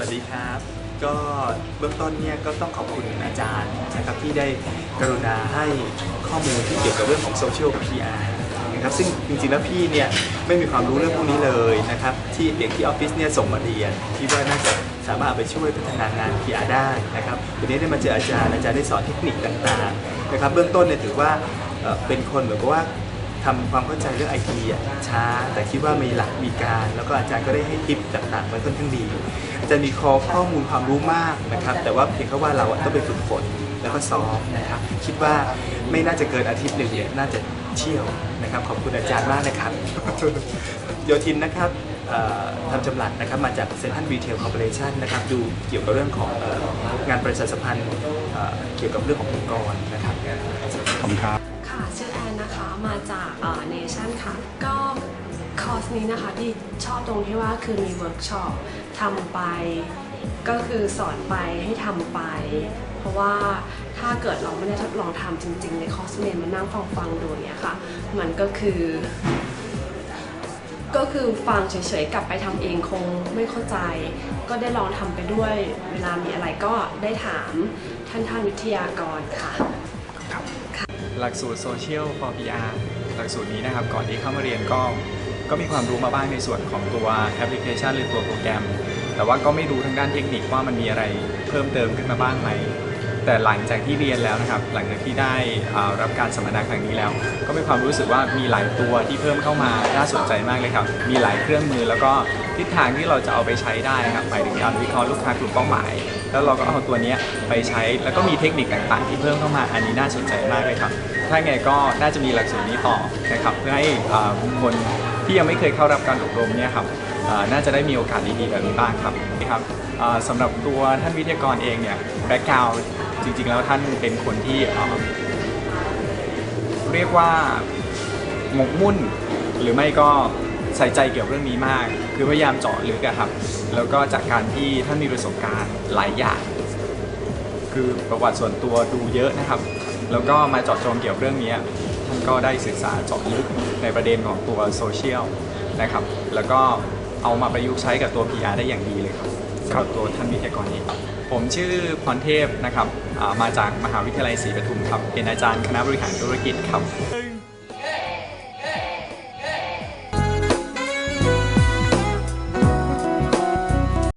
วัสดีครับ ก็เบื้องต้นเนี่ยก็ต้องขอบคุณอาจารย์นะครับที่ได้กรุณาให้ข้อมูลที่เกี่ยวกับเรื่องของโซเชียล PR นะครับซึ่งจริงๆแล้วพี่เนี่ยไม่มีความรู้เรื่องพวกนี้เลยนะครับที่เด็กที่ออฟฟิศเนี่ยส่งมาเรียนพี่ว่าน่าจะสามารถไปช่วยพัฒนางาน PR ได้นะครับวันนี้ได้มาเจออาจารย์อาจารย์ได้สอนเทคนิคต่างๆนะครับเบื้องต้นเนี่ยถือว่าเป็นคนเหมือนกับว่า ทำความเข้าใจเรื่องไอทีช้า แต่คิดว่ามีหลักมีการ แล้วก็อาจารย์ก็ได้ให้ทิปต่างๆไว้ค่อนข้างดีอาจารย์มีคอข้อมูลความรู้มากนะครับ แต่ว่าเพียงแค่ว่าเราต้องไปฝึกฝนแล้วก็ซ้อมนะครับคิดว่าไม่น่าจะเกินอาทิตย์หนึ่งเนี่ยน่าจะเชี่ยวนะครับ ขอบคุณอาจารย์มากนะครับโยทินนะครับทำจำหลัดนะครับมาจากเซ็นทรัลรีเทลคอร์ปอเรชันนะครับดูเกี่ยวกับเรื่องของงานประชาสัมพันธ์เอ่อเกี่ยวกับเรื่องขององค์กรนะครับขอบคุณครับ มาจากเนชั่นค่ะ ก็คอร์สนี้นะคะที่ชอบตรงที่ว่าคือมีเวิร์กช็อปทำไป ก็คือสอนไปให้ทำไป เพราะว่าถ้าเกิดเราไม่ได้ทดลองทำจริง ๆ ในคอร์สเรียนมานั่งฟังฟังๆดูอย่างเงี้ยค่ะ มันก็คือ ก็คือฟังเฉยๆกลับไปทำเองคงไม่เข้าใจ ก็ได้ลองทำไปด้วยเวลามีอะไรก็ได้ถามท่านท่านวิทยากรค่ะ หลักสูตร Social for PR หลักสูตรนี้นะครับ ก่อนที่เข้ามาเรียนก็ก็มีความรู้มาบ้างในส่วนของตัวแอปพลิเคชันหรือตัวโปรแกรม แต่ว่าก็ไม่รู้ทางด้านเทคนิคว่ามันมีอะไรเพิ่มเติมขึ้นมาบ้างไหม แต่หลังจากที่เรียนแล้วนะครับ หลังจากที่ได้รับการสัมมนาครั้งนี้แล้ว ก็มีความรู้สึกว่ามีหลายตัวที่เพิ่มเข้ามาน่าสนใจมากเลยครับ มีหลายเครื่องมือแล้วก็ทิศทางที่เราจะเอาไปใช้ได้ครับหมายถึงการวิเคราะห์ลูกค้ากลุ่มเป้าหมาย แล้วเราก็เอาตัวนี้ไปใช้ แล้วก็มีเทคนิคต่างๆ ที่เพิ่มเข้ามา อันนี้น่าสนใจมากเลยครับ ถ้าไงก็น่าจะมีหลักสูตรนี้ต่อนะครับ เพื่อให้คคลที่ยังไม่เคยเข้ารับการอบรมเนี่ยครับน่าจะได้มีโอกาสดีๆแบบนี้บ้างครับนะครับ สำหรับตัวท่านวิทยากรเองเนี่ยแบ็กกราวจริงๆแล้วท่านเป็นคนที่เรียกว่าหมกมุ่น หรือไม่ก็ใส่ใจเกี่ยวกับเรื่องนี้มาก คือพยายามเจาะลึกอะครับ แล้วก็จากการที่ท่านมีประสบการณ์หลายอย่าง คือประวัติส่วนตัวดูเยอะนะครับ แล้วก็มาเจาะจงเกี่ยวกับเรื่องนี้ท่านก็ได้ศึกษาเจาะลึกในประเด็นของตัวโซเชียลนะครับ แล้วก็เอามาประยุกต์ใช้กับตัว PR ได้อย่างดีเลยครับ สำหรับตัวท่านวิทยากรนี้ผมชื่อพรเทพนะครับมาจากมหาวิทยาลัยศรีปทุมครับ เป็นอาจารย์คณะบริหารธุรกิจครับ